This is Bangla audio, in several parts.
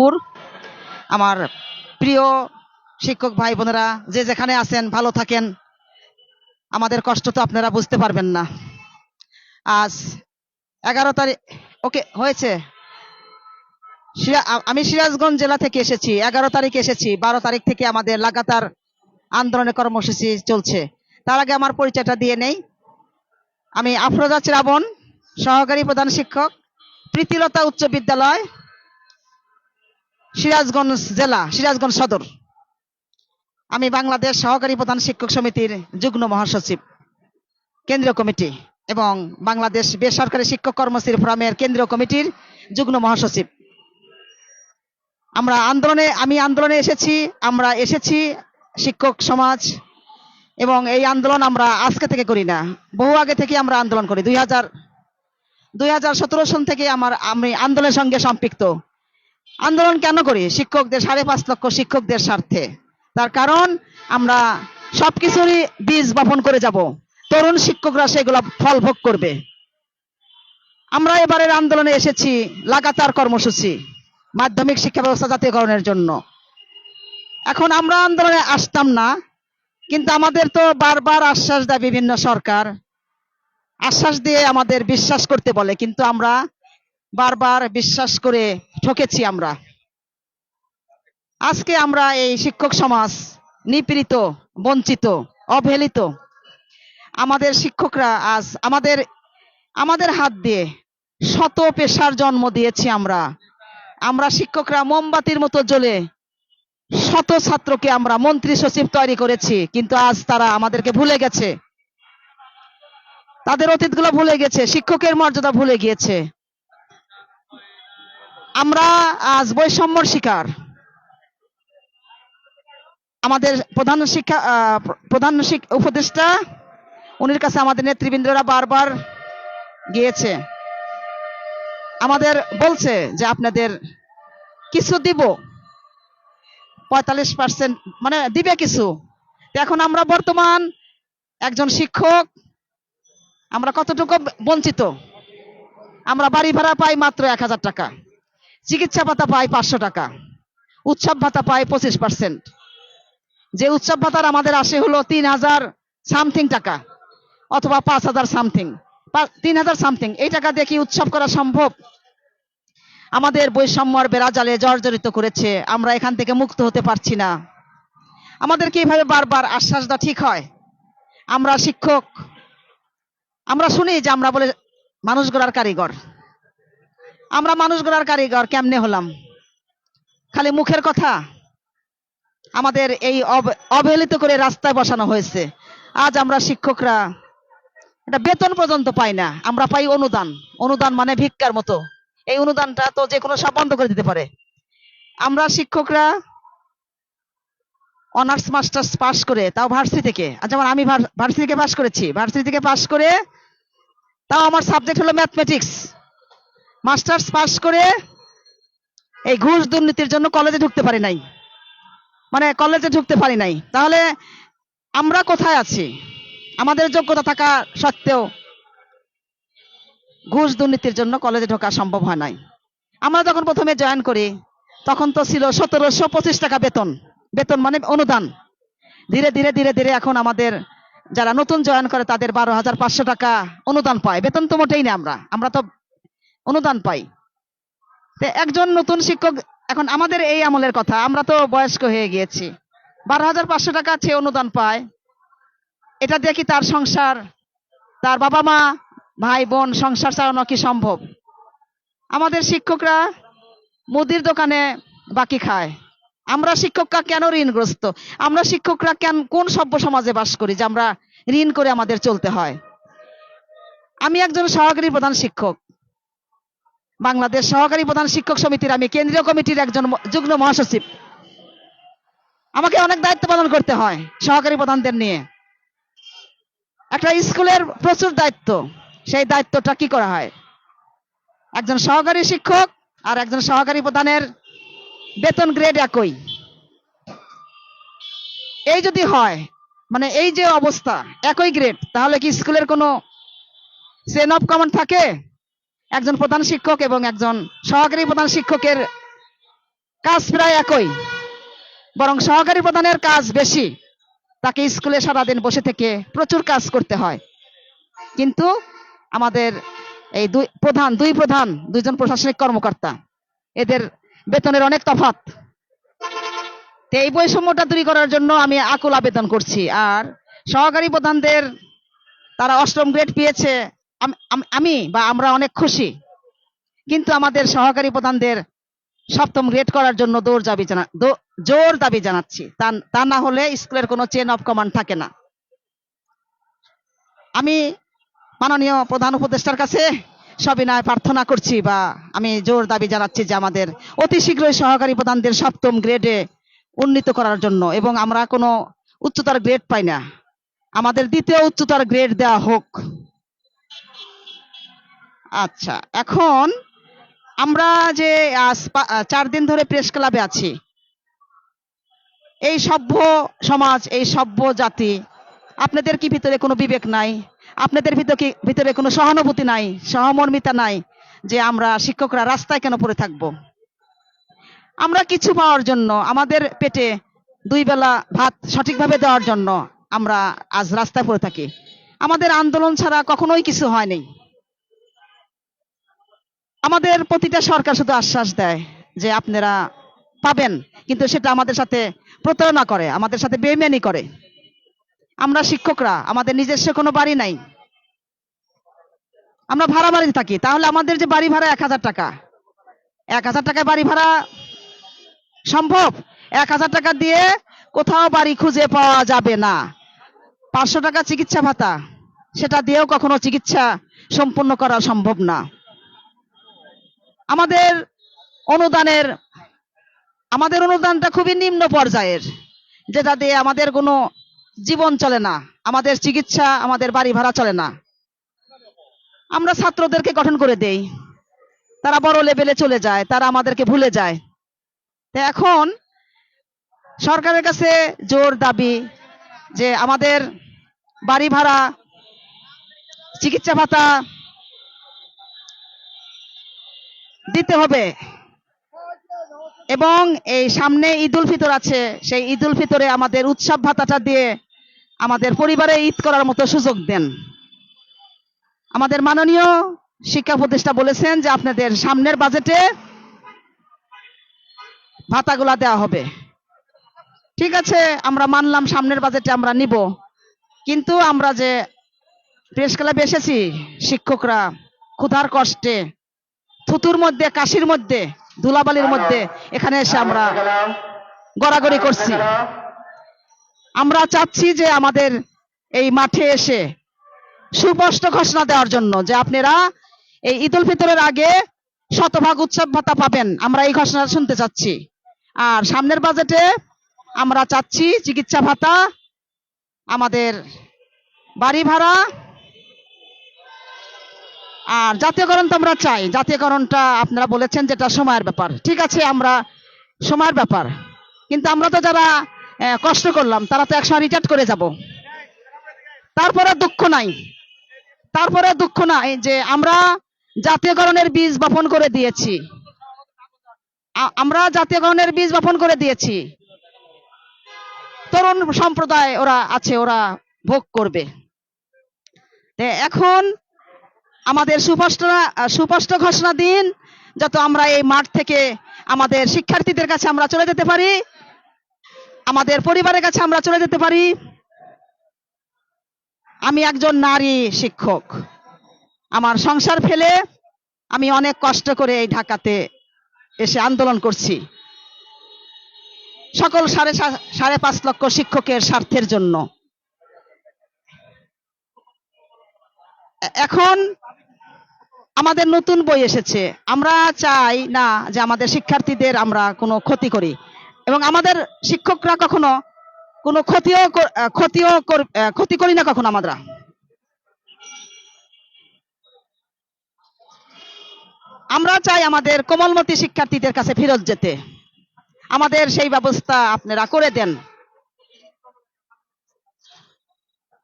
দুপুর আমার প্রিয় শিক্ষক ভাই বোনেরা, যে যেখানে আছেন, ভালো থাকেন। আমাদের কষ্ট তো আপনারা বুঝতে পারবেন না। আজ এগারো তারিখ, ওকে, হয়েছে। আমি সিরাজগঞ্জ জেলা থেকে এসেছি, এগারো তারিখ এসেছি, বারো তারিখ থেকে আমাদের লাগাতার আন্দোলনের কর্মসূচি চলছে। তার আগে আমার পরিচয়টা দিয়ে নেই। আমি আফরোজা শ্রাবণ, সহকারী প্রধান শিক্ষক, প্রীতিলতা উচ্চ বিদ্যালয় সিরাজগঞ্জ জেলা, সিরাজগঞ্জ সদর। আমি বাংলাদেশ সহকারী প্রধান শিক্ষক সমিতির যুগ্ম মহাসচিব, কেন্দ্রীয় কমিটি এবং বাংলাদেশ বেসরকারি শিক্ষক কর্মচারী ফোরামের কেন্দ্রীয় কমিটির যুগ্ম মহাসচিব। আমরা আন্দোলনে, আমি আন্দোলনে এসেছি, আমরা এসেছি শিক্ষক সমাজ এবং এই আন্দোলন আমরা আজকে থেকে করি না, বহু আগে থেকে আমরা আন্দোলন করি। দুই হাজার দুই হাজার সতেরো সন থেকে আমার, আমি আন্দোলনের সঙ্গে সম্পৃক্ত। আন্দোলন কেন করি? শিক্ষকদের, সাড়ে পাঁচ লক্ষ শিক্ষকদের স্বার্থে। তার কারণ, আমরা সবকিছুরই বীজ বপন করে যাব। তরুণ শিক্ষকরা সেগুলো ফল ভোগ করবে। আমরা এবারের আন্দোলনে এসেছি লাগাতার কর্মসূচি, মাধ্যমিক শিক্ষা ব্যবস্থা জাতীয়করণের জন্য। এখন আমরা আন্দোলনে আসতাম না, কিন্তু আমাদের তো বারবার আশ্বাস দেয় বিভিন্ন সরকার। আশ্বাস দিয়ে আমাদের বিশ্বাস করতে বলে, কিন্তু আমরা বারবার বিশ্বাস করে ঠকেছি আমরা। আজকে আমরা এই শিক্ষক সমাজ নিপীড়িত, বঞ্চিত, অবহেলিত। আমাদের শিক্ষকরা আজ আমাদের আমাদের হাত দিয়ে শত পেশার জন্ম দিয়েছি আমরা। আমরা শিক্ষকরা মোমবাতির মতো জ্বলে শত ছাত্রকে আমরা মন্ত্রী সচিব তৈরি করেছি, কিন্তু আজ তারা আমাদেরকে ভুলে গেছে। তাদের অতীতগুলো ভুলে গেছে, শিক্ষকের মর্যাদা ভুলে গিয়েছে। আমরা আজ বৈষম্যর শিকার। আমাদের প্রধান শিক্ষা প্রধান উপদেষ্টা, উনির কাছে আমাদের নেতৃবৃন্দরা বারবার গিয়েছে। আমাদের বলছে যে আপনাদের কিছু দিব। পঁয়তাল্লিশ পার্সেন্ট মানে দিবে কিছু। এখন আমরা বর্তমান একজন শিক্ষক, আমরা কতটুকু বঞ্চিত? আমরা বাড়ি ভাড়া পাই মাত্র এক হাজার টাকা। চিকিৎসা ভাতা পাই পাঁচশো টাকা, উৎসব ভাতা পায় পঁচিশ পার্সেন্ট যে উৎসব ভাতার আমাদের আসে হলো তিন হাজার সামথিং টাকা, অথবা পাঁচ হাজার সামথিং। তিন হাজার সামথিং, এই টাকা দিয়ে কি উৎসব করা সম্ভব? আমাদের বৈষম্যর বেড়াজালে জর্জরিত করেছে, আমরা এখান থেকে মুক্ত হতে পারছি না। আমাদেরকে এইভাবে বারবার আশ্বাস দেওয়া ঠিক হয়? আমরা শিক্ষক, আমরা শুনি যে আমরা বলে মানুষ গড়ার কারিগর। আমরা মানুষ গড়ার কারিগর, কেমনে হলাম? খালি মুখের কথা? আমাদের এই অব- অবহেলিত করে রাস্তায় বসানো হয়েছে। আজ আমরা শিক্ষকরা, এটা বেতন পর্যন্ত পাই না, আমরা পাই অনুদান। অনুদান মানে ভিক্ষার মতো। এই অনুদানটা তো যে কোনো সব বন্ধ করে দিতে পারে। আমরা শিক্ষকরা অনার্স, মাস্টার্স পাস করে, তাও ভার্সিটি থেকে। যেমন আমি ভার্সিটি থেকে পাস করেছি, ভার্সিটি থেকে পাস করে, তাও আমার সাবজেক্ট হলো ম্যাথমেটিক্স। মাস্টার্স পাস করে এই ঘুষ দুর্নীতির জন্য কলেজে ঢুকতে পারি নাই। মানে কলেজে ঢুকতে পারি নাই। তাহলে আমরা কোথায় আছি? আমাদের যোগ্যতা থাকা সত্ত্বেও ঘুষ দুর্নীতির জন্য কলেজে ঢোকা সম্ভব হয় নাই। আমরা যখন প্রথমে জয়েন করি, তখন তো ছিল সতেরোশো পঁচিশ টাকা বেতন। বেতন মানে অনুদান। ধীরে ধীরে ধীরে ধীরে এখন আমাদের যারা নতুন জয়েন করে, তাদের বারো হাজার পাঁচশো টাকা অনুদান পায়। বেতন তো মোটেই না আমরা। আমরা তো অনুদান পাই। তো একজন নতুন শিক্ষক, এখন আমাদের এই আমলের কথা, আমরা তো বয়স্ক হয়ে গিয়েছি। বারো হাজার পাঁচশো টাকা সে অনুদান পায়। এটা কি তার সংসার, তার বাবা মা, ভাই, বোন সংসার চালানো কি সম্ভব? আমাদের শিক্ষকরা মুদির দোকানে বাকি খায়। আমরা শিক্ষকরা কেন ঋণগ্রস্ত? আমরা শিক্ষকরা কেন, কোন সভ্য সমাজে বাস করি যে আমরা ঋণ করে আমাদের চলতে হয়? আমি একজন সহকারী প্রধান শিক্ষক। বাংলাদেশ সহকারী প্রধান শিক্ষক সমিতির আমি কেন্দ্রীয় কমিটির একজন যুগ্ম মহাসচিব। আমাকে অনেক দায়িত্ব পালন করতে হয় সহকারী প্রধানদের নিয়ে। একটা স্কুলের প্রচুর দায়িত্ব, সেই দায়িত্বটা কি করা হয়? একজন সহকারী শিক্ষক আর একজন সহকারী প্রধানের বেতন গ্রেড একই। এই যদি হয় মানে এই যে অবস্থা, একই গ্রেড, তাহলে কি স্কুলের কোনো চেন অফ কমান্ড থাকে? একজন প্রধান শিক্ষক এবং একজন সহকারী প্রধান শিক্ষকের কাজ প্রায় একই। বরং সহকারী প্রধানের কাজ বেশি। তাকে স্কুলে সারাদিন বসে থেকে প্রচুর কাজ করতে হয়। কিন্তু আমাদের এই দুই প্রধান দুই প্রধান, দুইজন প্রশাসনিক কর্মকর্তা, এদের বেতনের অনেক তফাৎ। তো এই বৈষম্যটা দূরী করার জন্য আমি আকুল আবেদন করছি। আর সহকারী প্রধানদের, তারা অষ্টম গ্রেড পেয়েছে আম- বা আমরা অনেক খুশি। কিন্তু আমাদের সহকারী প্রধানদের সপ্তম গ্রেড করার জন্য দৌড় দাবি জানা জোর দাবি জানাচ্ছি। তা না হলে স্কুলের কোনো চেন অফ কমান্ড থাকে না। আমি মাননীয় প্রধান উপদেষ্টার কাছে সবিনয় প্রার্থনা করছি বা আমি জোর দাবি জানাচ্ছি যে আমাদের অতি শীঘ্রই সহকারী প্রধানদের সপ্তম গ্রেডে উন্নীত করার জন্য এবং আমরা কোনো উচ্চতর গ্রেড পাই না। আমাদের দ্বিতীয় উচ্চতর গ্রেড দেওয়া হোক। আচ্ছা এখন আমরা যে চার দিন ধরে প্রেস ক্লাবে আছি, এই সভ্য সমাজ, এই সভ্য জাতি, আপনাদের কি ভিতরে কোনো বিবেক নাই? আপনাদের ভিতরে কি, ভিতরে কোনো সহানুভূতি নাই, সহমর্মিতা নাই যে আমরা শিক্ষকরা রাস্তায় কেন পড়ে থাকব? আমরা কিছু পাওয়ার জন্য, আমাদের পেটে দুই বেলা ভাত সঠিকভাবে দেওয়ার জন্য আমরা আজ রাস্তায় পড়ে থাকি। আমাদের আন্দোলন ছাড়া কখনোই কিছু হয়নি আমাদের প্রতিটা সরকার শুধু আশ্বাস দেয় যে আপনারা পাবেন, কিন্তু সেটা আমাদের সাথে প্রতারণা করে, আমাদের সাথে বেইমানি করে। আমরা শিক্ষকরা, আমাদের নিজস্ব কোনো বাড়ি নাই। আমরা ভাড়া বাড়িতে থাকি, তাহলে আমাদের যে বাড়ি ভাড়া এক হাজার টাকা। এক হাজার টাকায় বাড়ি ভাড়া সম্ভব? এক হাজার টাকা দিয়ে কোথাও বাড়ি খুঁজে পাওয়া যাবে না। পাঁচশো টাকা চিকিৎসা ভাতা, সেটা দিয়েও কখনো চিকিৎসা সম্পূর্ণ করা সম্ভব না। আমাদের অনুদানের, আমাদের অনুদানটা খুবই নিম্ন পর্যায়ের, যেটা দিয়ে আমাদের কোনো জীবন চলে না, আমাদের চিকিৎসা, আমাদের বাড়ি ভাড়া চলে না। আমরা ছাত্রদেরকে গঠন করে দেই। তারা বড় লেভেলে চলে যায়, তারা আমাদেরকে ভুলে যায়। তো এখন সরকারের কাছে জোর দাবি যে আমাদের বাড়ি ভাড়া, চিকিৎসা ভাতা দিতে হবে। এবং এই সামনে ঈদুল ফিতর আছে, সেই ঈদুল ফিতরে আমাদের উৎসব ভাতাটা দিয়ে আমাদের পরিবারে ঈদ করার মতো সুযোগ দেন। আমাদের মাননীয় শিক্ষা প্রতিষ্ঠা বলেছেন যে আপনাদের সামনের বাজেটে ভাতাগুলা দেওয়া হবে। ঠিক আছে, আমরা মানলাম সামনের বাজেটে আমরা নিব। কিন্তু আমরা যে প্রেস ক্লাবে এসেছি, শিক্ষকরা ক্ষুধার কষ্টে থুতুর মধ্যে, কাশির মধ্যে, ধুলাবালির মধ্যে এখানে এসে আমরা গড়াগড়ি করছি। আমরা চাচ্ছি যে আমাদের এই মাঠে এসে সুস্পষ্ট ঘোষণা দেওয়ার জন্য যে আপনারা এই ঈদুল ফিতরের আগে শতভাগ উৎসব ভাতা পাবেন। আমরা এই ঘোষণা শুনতে চাচ্ছি। আর সামনের বাজেটে আমরা চাচ্ছি চিকিৎসা ভাতা, আমাদের বাড়ি ভাড়া আর জাতীয়করণ তো আমরা চাই। জাতীয়করণটা আপনারা বলেছেন যেটা সময়ের ব্যাপার। ঠিক আছে, আমরা সময়ের ব্যাপার। কিন্তু আমরা তো যারা কষ্ট করলাম, তারা তো একসময় রিটায়ার করে যাব। তারপরে দুঃখ নাই। তারপরে দুঃখ নাই যে আমরা জাতীয়করণের বীজ বপন করে দিয়েছি। আমরা জাতীয়করণের বীজ বপন করে দিয়েছি। তরুণ সম্প্রদায় ওরা আছে, ওরা ভোগ করবে। এখন আমাদের সুস্পষ্ট সুস্পষ্ট ঘোষণা দিন, যত আমরা এই মাঠ থেকে আমাদের শিক্ষার্থীদের কাছে আমরা চলে যেতে পারি, আমাদের পরিবারের কাছে আমরা চলে যেতে পারি। আমি একজন নারী শিক্ষক। আমার সংসার ফেলে আমি অনেক কষ্ট করে এই ঢাকাতে এসে আন্দোলন করছি। সকল সাড়ে সাড়ে পাঁচ লক্ষ শিক্ষকের স্বার্থের জন্য। এখন আমাদের নতুন বই এসেছে। আমরা চাই না যে আমাদের শিক্ষার্থীদের আমরা কোনো ক্ষতি করি। এবং আমাদের শিক্ষকরা কখনো কোনো ক্ষতিও ক্ষতিও ক্ষতি করি না কখনো আমরা। আমরা চাই আমাদের কোমলমতি শিক্ষার্থীদের কাছে ফেরত যেতে। আমাদের সেই ব্যবস্থা আপনারা করে দেন।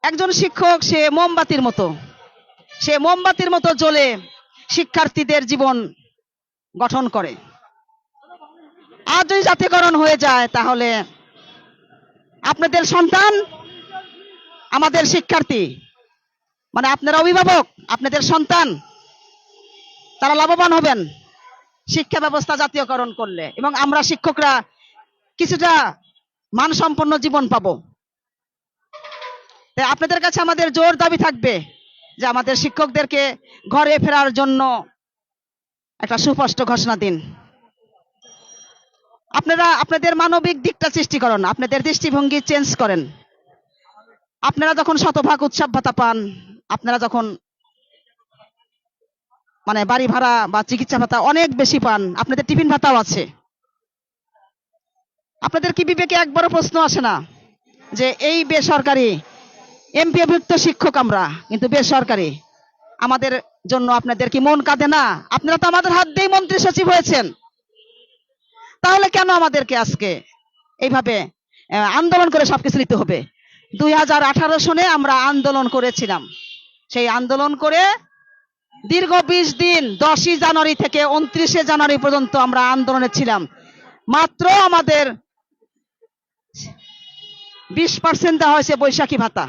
একজন শিক্ষক, সে মোমবাতির মতো। সে মোমবাতির মতো জ্বলে শিক্ষার্থীদের জীবন গঠন করে। আজ যদি জাতীয়করণ হয়ে যায়, তাহলে আপনাদের সন্তান, আমাদের শিক্ষার্থী মানে আপনারা অভিভাবক, আপনাদের সন্তান, তারা লাভবান হবেন শিক্ষা ব্যবস্থা জাতীয়করণ করলে এবং আমরা শিক্ষকরা কিছুটা মানসম্পন্ন জীবন পাবো। আপনাদের কাছে আমাদের জোর দাবি থাকবে যে আমাদের শিক্ষকদেরকে ঘরে ফেরার জন্য একটা সুস্পষ্ট ঘোষণা দিন। আপনারা, আপনাদের মানবিক দিকটা সৃষ্টি করেন, আপনাদের দৃষ্টিভঙ্গি চেঞ্জ করেন। আপনারা যখন শতভাগ উৎসব ভাতা পান, আপনারা যখন মানে বাড়ি ভাড়া বা চিকিৎসা ভাতা অনেক বেশি পান, আপনাদের টিফিন ভাতাও আছে। আপনাদের কি বিবেকে একবারও প্রশ্ন আসে না যে এই বেসরকারি এমপিভুক্ত শিক্ষক আমরা, কিন্তু বেসরকারি। আমাদের জন্য আপনাদের কি মন কাঁদে না? আপনারা তো আমাদের হাত দিয়েই মন্ত্রী সচিব হয়েছেন। তাহলে কেন আমাদেরকে আজকে এইভাবে আন্দোলন করে সবকিছু নিতে হবে? দুই হাজার আঠারো সনে আমরা আন্দোলন করেছিলাম। সেই আন্দোলন করে দীর্ঘ বিশ দিন, দশই জানুয়ারি থেকে উনত্রিশে জানুয়ারি পর্যন্ত আমরা আন্দোলনে ছিলাম। মাত্র আমাদের বিশ পার্সেন্ট দেওয়া হয়েছে বৈশাখী ভাতা।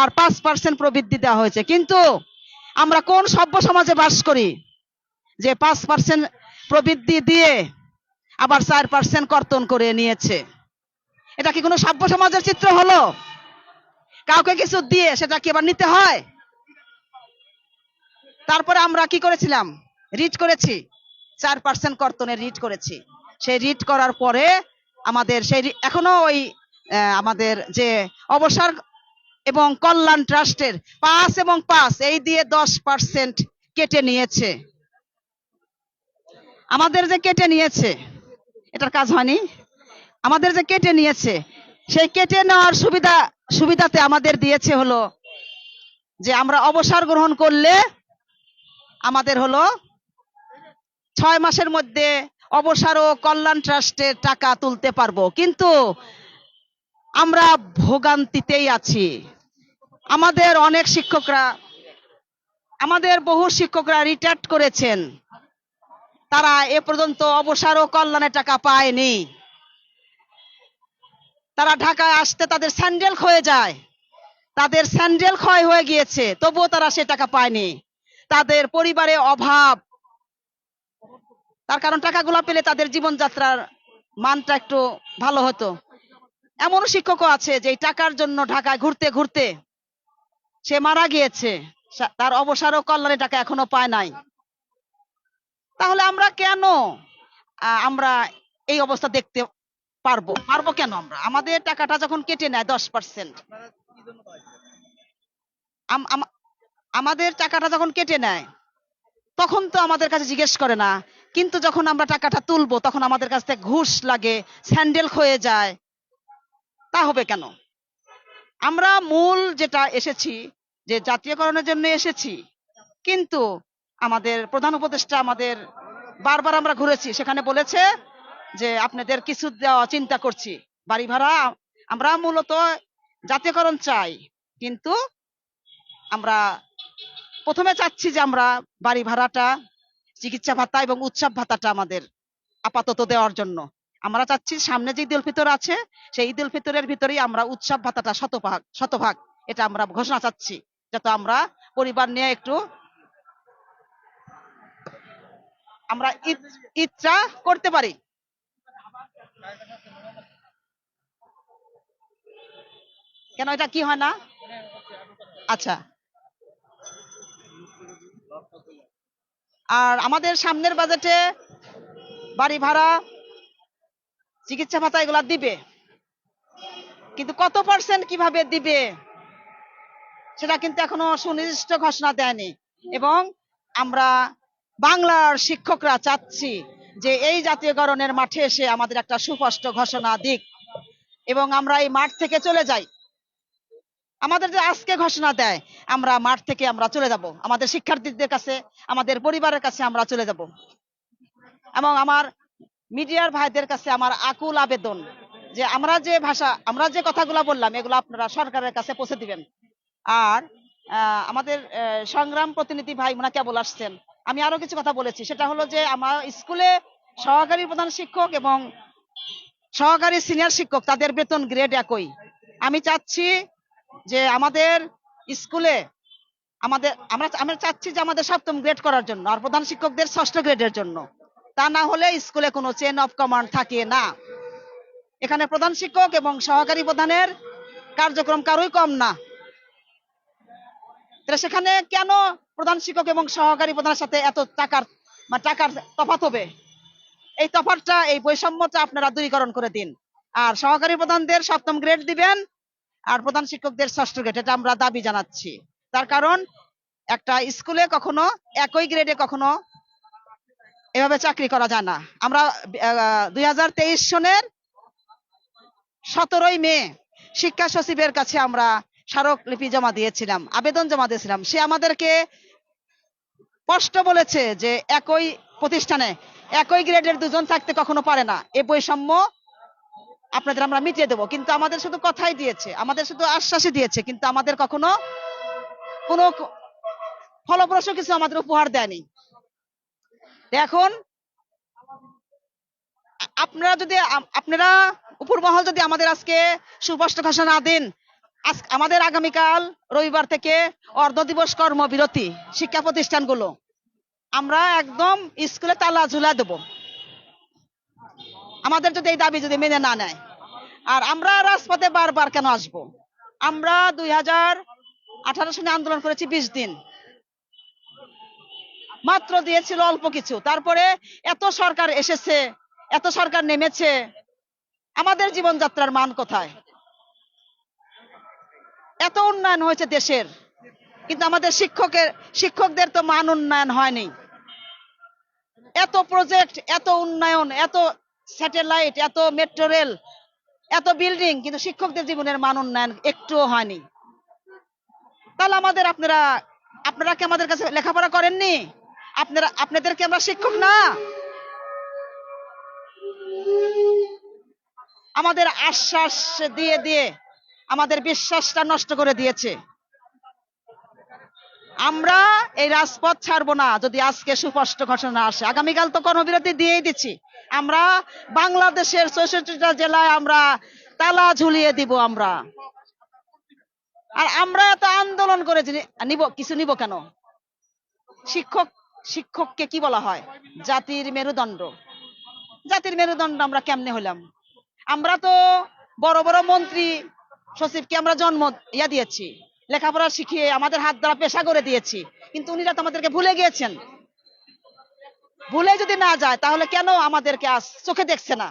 আর পাঁচ পার্সেন্ট প্রবৃদ্ধি দেওয়া হয়েছে। কিন্তু আমরা কোন সভ্য সমাজে বাস করি? যে পাঁচ পার্সেন্ট প্রবৃদ্ধি দিয়ে আবার চার পার্সেন্ট কর্তন করে নিয়েছে। এটা কি কোনো সভ্য সমাজের চিত্র হলো? কাউকে কিছু দিয়ে সেটা কি আবার নিতে হয়? তারপরে আমরা কি করেছিলাম? রিট করেছি। চার পার্সেন্ট কর্তনে রিট করেছি। সেই রিট করার পরে আমাদের সেই এখনও ওই আমাদের যে অবসর এবং কল্যাণ ট্রাস্টের পাঁচ এবং পাঁচ, এই দিয়ে দশ পার্সেন্ট কেটে নিয়েছে। আমাদের যে কেটে নিয়েছে, এটার কাজ হয়নি। আমাদের যে কেটে নিয়েছে, সেই কেটে নেওয়ার সুবিধা, সুবিধাতে আমাদের দিয়েছে হলো যে আমরা অবসর গ্রহণ করলে আমাদের হলো ছয় মাসের মধ্যে অবসর ও কল্যাণ ট্রাস্টের টাকা তুলতে পারব। কিন্তু আমরা ভোগান্তিতেই আছি। আমাদের অনেক শিক্ষকরা, আমাদের বহু শিক্ষকরা রিটায়ার্ড করেছেন। তারা এ পর্যন্ত অবসর ও কল্যাণের টাকা পায়নি। তারা ঢাকায় আসতে তাদের স্যান্ডেল ক্ষয়ে যায়। তাদের স্যান্ডেল ক্ষয় হয়ে গিয়েছে, তবুও তারা সে টাকা পায়নি। তাদের পরিবারে অভাব। তার কারণ টাকাগুলো পেলে তাদের জীবনযাত্রার মানটা একটু ভালো হতো। এমনও শিক্ষকও আছে যে টাকার জন্য ঢাকায় ঘুরতে ঘুরতে সে মারা গিয়েছে। তার অবসর ও কল্যাণের টাকা এখনও পায় নাই। তাহলে আমরা কেন আমরা এই অবস্থা দেখতে পারব? পারব কেন আমরা? আমাদের টাকাটা যখন কেটে নেয় দশ পার্সেন্ট আমাদের টাকাটা যখন কেটে নেয়, তখন তো আমাদের কাছে জিজ্ঞেস করে না। কিন্তু যখন আমরা টাকাটা তুলবো, তখন আমাদের কাছ থেকে ঘুষ লাগে, স্যান্ডেল ক্ষয়ে যায়। তা হবে কেন? আমরা মূল যেটা এসেছি, যে জাতীয়করণের জন্য এসেছি, কিন্তু আমাদের প্রধান উপদেষ্টা আমাদের বারবার আমরা ঘুরেছি। সেখানে বলেছে যে আপনাদের কিছু দেওয়া চিন্তা করছি। বাড়ি ভাড়া, আমরা মূলত জাতীয়করণ চাই, কিন্তু আমরা প্রথমে চাচ্ছি যে আমরা বাড়ি ভাড়াটা, চিকিৎসা ভাতা এবং উৎসব ভাতাটা আমাদের আপাতত দেওয়ার জন্য। আমরা চাচ্ছি সামনে যে ঈদ উল ফিতর আছে, সেই ঈদ উল ফিতরের ভিতরেই আমরা উৎসব ভাতাটা শতভাগ শতভাগ এটা আমরা ঘোষণা চাচ্ছি, যাতে আমরা পরিবার নিয়ে একটু আমরা ঈদটা করতে পারি। কেন এটা কি হয় না? আচ্ছা। আর আমাদের সামনের বাজেটে বাড়ি ভাড়া চিকিৎসা ভাতা এগুলা দিবে। কিন্তু কত পার্সেন্ট কীভাবে দিবে, সেটা কিন্তু এখনও সুনির্দিষ্ট ঘোষণা দেয়নি। এবং আমরা বাংলার শিক্ষকরা চাচ্ছি যে এই জাতীয়করণের মাঠে এসে আমাদের একটা সুস্পষ্ট ঘোষণা দিক। এবং আমরা এই মাঠ থেকে চলে যাই। আমাদের যে আজকে ঘোষণা দেয়, আমরা মাঠ থেকে আমরা চলে যাব। আমাদের শিক্ষার্থীদের কাছে, আমাদের পরিবারের কাছে আমরা চলে যাব। এবং আমার মিডিয়ার ভাইদের কাছে আমার আকুল আবেদন যে আমরা যে ভাষা, আমরা যে কথাগুলো বললাম, এগুলো আপনারা সরকারের কাছে পৌঁছে দিবেন। আর আমাদের সংগ্রাম প্রতিনিধি ভাই মোনা কেবল আসছেন। আমি আরও কিছু কথা বলেছি। সেটা হলো যে আমার স্কুলে সহকারী প্রধান শিক্ষক এবং সহকারী সিনিয়র শিক্ষক, তাদের বেতন গ্রেড একই। আমি চাচ্ছি যে আমাদের স্কুলে আমাদের, আমরা আমরা চাচ্ছি যে আমাদের সপ্তম গ্রেড করার জন্য, আর প্রধান শিক্ষকদের ষষ্ঠ গ্রেডের জন্য। তা না হলে স্কুলে কোনো চেন অফ কমান্ড থাকে না। এখানে প্রধান শিক্ষক এবং সহকারী প্রধানের কার্যক্রম কারোই কম না। সেখানে কেন প্রধান শিক্ষক এবং সহকারী প্রধানের সাথে এত টাকার মানে টাকার তফাৎ হবে? এই তফাৎটা, এই বৈষম্যটা আপনারা দূরীকরণ করে দিন। আর সহকারী প্রধানদের সপ্তম গ্রেড দিবেন, আর প্রধান শিক্ষকদের ষষ্ঠ গ্রেড এটা আমরা দাবি জানাচ্ছি। তার কারণ, একটা স্কুলে কখনো একই গ্রেডে কখনো এভাবে চাকরি করা যায় না। আমরা দুই হাজার তেইশ সনের সতেরোই মে শিক্ষা সচিবের কাছে আমরা স্মারকলিপি জমা দিয়েছিলাম, আবেদন জমা দিয়েছিলাম। সে আমাদেরকে স্পষ্ট বলেছে যে একই প্রতিষ্ঠানে একই গ্রেডের দুজন থাকতে কখনো পারে না। এ বৈষম্য আপনাদের আমরা মিটিয়ে দেবো। কিন্তু আমাদের শুধু কথাই দিয়েছে, আমাদের শুধু আশ্বাসই দিয়েছে, কিন্তু আমাদের কখনো কোনো ফলপ্রসূ কিছু আমাদের উপহার দেয়নি। এখন আপনারা যদি আপনারা উপর মহল যদি আমাদের আজকে সুস্পষ্ট ঘোষণা দিন, আজ আমাদের আগামীকাল রবিবার থেকে অর্ধ দিবস কর্মবিরতি শিক্ষা প্রতিষ্ঠানগুলো। আমরা একদম স্কুলে তালা ঝুলা দেব। আমাদের যদি এই দাবি যদি মেনে না নেয়, আর আমরা রাজপথে বারবার কেন আসব? আমরা দুই হাজার আঠারো সালে আন্দোলন করেছি বিশ দিন। মাত্র দিয়েছিল অল্প কিছু। তারপরে এত সরকার এসেছে, এত সরকার নেমেছে, আমাদের জীবনযাত্রার মান কোথায়? এত উন্নয়ন হয়েছে দেশের, কিন্তু আমাদের শিক্ষকের, শিক্ষকদের তো মান উন্নয়ন হয়নি। এত প্রজেক্ট এত উন্নয়ন, এত স্যাটেলাইট এত মেট্রো রেল এত বিল্ডিং কিন্তু শিক্ষকদের জীবনের মান উন্নয়ন একটুও হয়নি। তাহলে আমাদের আপনারা আপনারা কি আমাদের কাছে লেখাপড়া করেননি? আপনারা, আপনাদেরকে আমরা শিক্ষক না। আমাদের আশ্বাস দিয়ে দিয়ে আমাদের বিশ্বাসটা নষ্ট করে দিয়েছে। আমরা এই রাজপথ ছাড়বো না যদি আজকে সুস্পষ্ট ঘোষণা আসে। আগামীকাল তো কর্মবিরতি দিয়েই দিচ্ছি। আমরা বাংলাদেশের চৌষট্টিটা জেলায় আমরা তালা ঝুলিয়ে দিব আমরা। আর আমরা এত আন্দোলন করে যে- নিব, কিছু নিব কেন? শিক্ষক শিক্ষককে কি বলা হয়? জাতির মেরুদণ্ড। জাতির মেরুদণ্ড আমরা কেমনে হলাম আমরা তো বড় বড় মন্ত্রী সচিবকে আমরা জন্ম ইয়া দিয়েছি, লেখাপড়া শিখিয়ে আমাদের হাত দ্বারা পেশা করে দিয়েছি, কিন্তু উনিরা তো আমাদেরকে ভুলে গিয়েছেন। ভুলে যদি না যায়, তাহলে কেন আমাদেরকে আজ চোখে দেখছে না?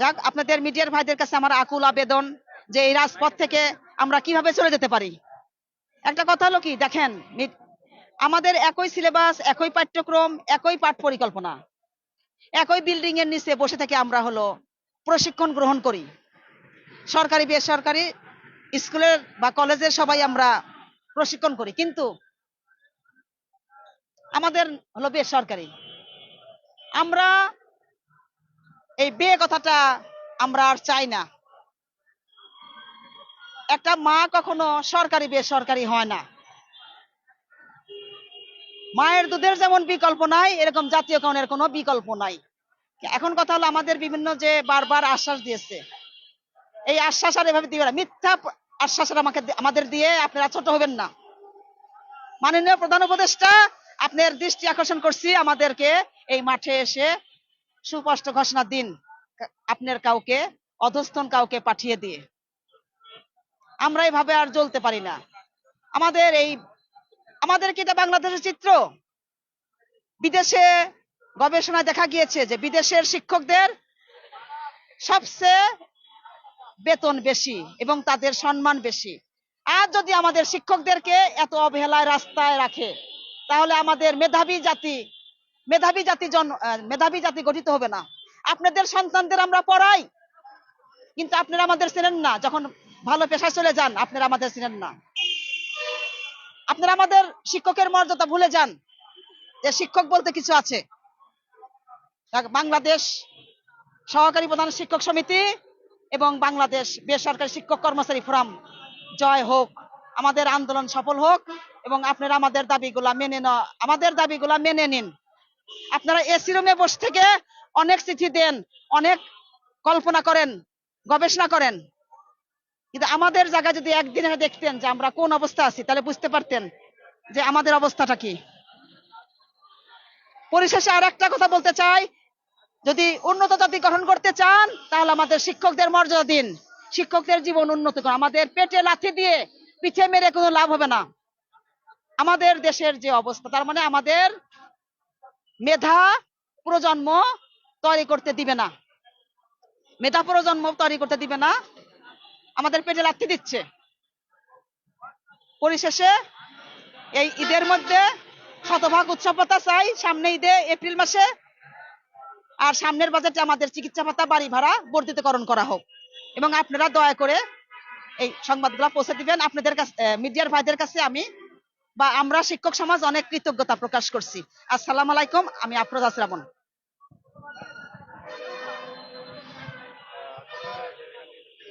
যাক, আপনাদের মিডিয়ার ভাইদের কাছে আমার আকুল আবেদন। যে এই রাজপথ থেকে আমরা কীভাবে চলে যেতে পারি? একটা কথা হলো কি? দেখেন আমাদের একই সিলেবাস, একই পাঠ্যক্রম, একই পাঠ পরিকল্পনা। একই বিল্ডিং এর নিচে বসে থেকে আমরা হলো প্রশিক্ষণ গ্রহণ করি। সরকারি, বেসরকারি স্কুলের বা কলেজের সবাই আমরা প্রশিক্ষণ করি। কিন্তু আমাদের হলো বেসরকারি। আমরা এই বে কথাটা আমরা আর চাই না। একটা মা কখনো সরকারি, বেসরকারি হয় না। মায়ের দুধের যেমন বিকল্প নাই, এরকম জাতীয়করণের কোনো বিকল্প নাই। এখন কথা হলো আমাদের বিভিন্ন যে বারবার আশ্বাস দিয়েছে, এই আশ্বাস আর এভাবে দিবে না। মিথ্যা আশ্বাস আমাকে আমাদের দিয়ে আপনারা ছোট হবেন না। মাননীয় প্রধান উপদেষ্টা আপনার দৃষ্টি আকর্ষণ করছি আমাদেরকে এই মাঠে এসে সুস্পষ্ট ঘোষণা দিন আপনার কাউকে অধস্থন কাউকে পাঠিয়ে দিয়ে। আমরা এভাবে আর জ্বলতে পারি না। আমাদের এই, আমাদের কি এটা বাংলাদেশের চিত্র? বিদেশে গবেষণায় দেখা গিয়েছে যে বিদেশের শিক্ষকদের সবচেয়ে বেতন বেশি এবং তাদের সম্মান বেশি। আর যদি আমাদের শিক্ষকদেরকে এত অবহেলায় রাস্তায় রাখে, তাহলে আমাদের মেধাবী জাতি মেধাবী জাতি জন মেধাবী জাতি গঠিত হবে না। আপনাদের সন্তানদের আমরা পড়াই, কিন্তু আপনারা আমাদের চেনেন না। যখন ভালো পেশায় চলে যান, আপনারা আমাদের চেনেন না। আপনারা আমাদের শিক্ষকের মর্যাদা ভুলে যান। যে শিক্ষক বলতে কিছু আছে। বাংলাদেশ সহকারী প্রধান শিক্ষক সমিতি এবং বাংলাদেশ বেসরকারি শিক্ষক কর্মচারী ফোরাম। জয় হোক, আমাদের আন্দোলন সফল হোক এবং আপনারা আমাদের দাবিগুলা মেনে ন আমাদের দাবিগুলা মেনে নিন। আপনারা এসি রুমে বসে থেকে অনেক চিঠি দেন, অনেক কল্পনা করেন, গবেষণা করেন। কিন্তু আমাদের জায়গায় যদি একদিন দেখতেন যে আমরা কোন অবস্থা আছি, তাহলে বুঝতে পারতেন যে আমাদের অবস্থাটা কি। পরিশেষে আর একটা কথা বলতে চাই, যদি উন্নত জাতি গঠন করতে চান, তাহলে আমাদের শিক্ষকদের মর্যাদা দিন। শিক্ষকদের জীবন উন্নত করুন। আমাদের পেটে লাথি দিয়ে পিঠে মেরে কোনো লাভ হবে না। আমাদের দেশের যে অবস্থা, তার মানে আমাদের মেধা প্রজন্ম তৈরি করতে দিবে না। মেধা প্রজন্ম তৈরি করতে দিবে না। আমাদের পেটে লাথি দিচ্ছে। পরিশেষে এই ঈদের মধ্যে শতভাগ উৎসবতা চাই, সামনে ঈদে এপ্রিল মাসে। আর সামনের বাজেটে আমাদের চিকিৎসা ভাতা, বাড়ি ভাড়া বর্ধিতকরণ করা হোক। এবং আপনারা দয়া করে এই সংবাদগুলো পৌঁছে দিবেন। আপনাদের কাছে মিডিয়ার ভাইদের কাছে আমি বা আমরা শিক্ষক সমাজ অনেক কৃতজ্ঞতা প্রকাশ করছি। আসসালামু আলাইকুম, আমি আফরোজ শ্রাবণ